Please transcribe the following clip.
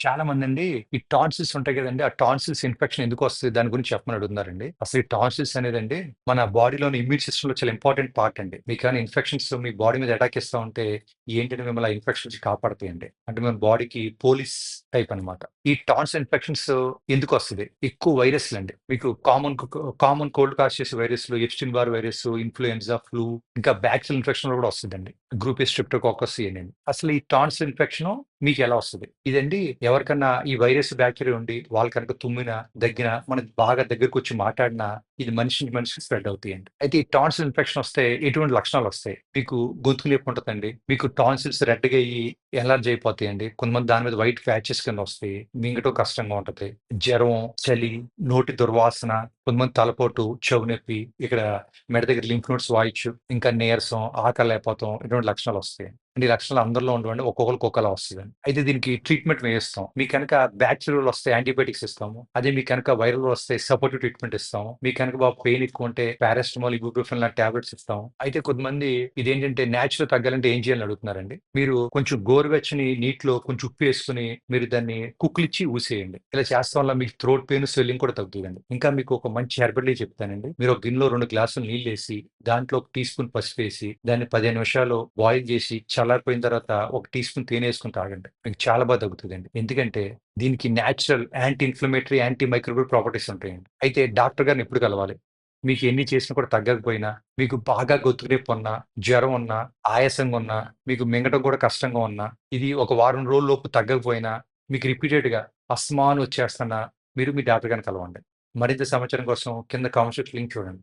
చాలా మంది అండి ఈ టాన్సిల్స్ ఉంటాయి కదండి ఆ టాన్సిల్స్ ఇన్ఫెక్షన్ ఎందుకు వస్తుంది దాని గురించి చెప్పమని అడుగుతున్నారండి. అసలు ఈ టాన్సిల్స్ అనేదండి మన బాడీలోని ఇమ్యూన్ సిస్టమ్‌లో చాలా ఇంపార్టెంట్ పార్ట్ అండి. మీకు కానీ ఇన్ఫెక్షన్స్ మీ బాడీ మీద అటాక్ ఇస్తా ఉంటే ఏంటంటే మిమ్మల్ని ఆ ఇన్ఫెక్షన్ నుంచి కాపాడతాయండి. అంటే మన బాడీకి పోలీస్ టైప్ అన్నమాట. ఈ టాన్స్ ఇన్ఫెక్షన్స్ ఎందుకు వస్తది? ఎక్కువ వైరస్‌లండి. మీకు కామన్ కామన్ కోల్డ్ కాస్ చేసే వైరస్‌లు Epstein Barr virus, influenza, flu ఇంకా బ్యాక్సిల్ ఇన్ఫెక్షన్ కూడా వస్తుందండి గ్రూప్ ఏ స్ట్రిప్టోకాకస్ ఇయనండి. అసలు ఈ టాన్స్ ఇన్ఫెక్షన్ మీకు ఎలా వస్తది? ఇదండి ఎవరికన్నా ఈ వైరస్, బ్యాక్టీరియా ఉండి వాళ్ళు కనుక తుమ్మినా, దగ్గినా మనకు బాగా దగ్గరకొచ్చి మాట్లాడినా ఇది మనిషి నుంచి మనిషికి స్ప్రెడ్ అవుతాయండి. అయితే ఈ టాన్సిల్ ఇన్ఫెక్షన్ వస్తే ఎటువంటి లక్షణాలు వస్తాయి? మీకు గొంతు లేపు ఉంటుందండి మీకు టాన్సిల్స్ రెడ్‌గా అయ్యి ఎలర్జీ అయిపోతాయండి. కొంతమంది దాని మీద వైట్ ప్యాచెస్ కింద వస్తాయి. మింగటం కష్టంగా ఉంటుంది జ్వరం, చలి, నోటి దుర్వాసన, కొంతమంది తలపోటు, చెవు నొప్పి, ఇక్కడ మెడ దగ్గర లింఫ్ నోట్స్ వాయిచ్చు ఇంకా నీరసం, ఆకలి అయిపోతాం ఇటువంటి లక్షణాలు వస్తాయి. అంటే ఈ లక్షణాలు అందరిలో ఉండవండి. ఒక్కొక్కరికి ఒక్కలా వస్తదండి. అయితే దీనికి ట్రీట్మెంట్ వేయిస్తాం. మీకు కనుక బ్యాక్టీరియల్ వస్తే యాంటీబయాటిక్స్ ఇస్తాము. అదే మీకు కనుక వైరల్ వస్తే సపోర్టివ్ ట్రీట్మెంట్ ఇస్తాము. మీకు గనక బాబు పెయిన్ ఎక్కువ ఉంటే పారాసిటమాల్, ఇబుప్రోఫెన్ లాంటి టాబ్లెట్స్ ఇస్తాం అయితే కొంతమంది ఇదేంటంటే నేచురల్ తగ్గాలంటే ఏం చేయాలని అడుగుతున్నారండి. మీరు కొంచెం గోరువెచ్చని నీటిలో కొంచెం ఉప్పు వేసుకొని మీరు దాన్ని కుక్కిలిచ్చి ఊసేయండి. ఇలా చేస్తాం వల్ల మీకు థ్రోట్ పెయిన్, స్వెల్లింగ్ కూడా తగ్గుతుందండి ఇంకా మీకు ఒక మంచి హెర్బల్ చెప్తానండి. మీరు ఒక గిన్నెలో రెండు గ్లాసులు నీళ్ళేసి దాంట్లో ఒక టీ స్పూన్ పసుపేసి దాన్ని 15 నిమిషాలు బాయిల్ చేసి చల్లారిపోయిన తర్వాత ఒక టీ స్పూన్ తేనె తాగండి. మీకు చాలా బాగా తగ్గుతుందండి ఎందుకంటే దీనికి natural anti inflammatory, anti microbial properties ఉంటాయండి. అయితే డాక్టర్ గారిని ఎప్పుడు కలవాలి? మీకు ఎన్ని చేసినా కూడా తగ్గకపోయినా, మీకు బాగా గొంతు నొప్పి ఉన్నా, జ్వరం ఉన్నా, ఆయాసంగా ఉన్నా, మీకు మింగటం కూడా కష్టంగా ఉన్నా, ఇది ఒక వారం రోజుల్లోపు తగ్గకపోయినా, మీకు రిపీటెడ్‌గా అస్మాన్ వచ్చేస్తున్నా, మీరు మీ డాక్టర్ గారిని కలవండి. మరింత సమాచారం కోసం కింద కామెంట్ లింక్ చూడండి.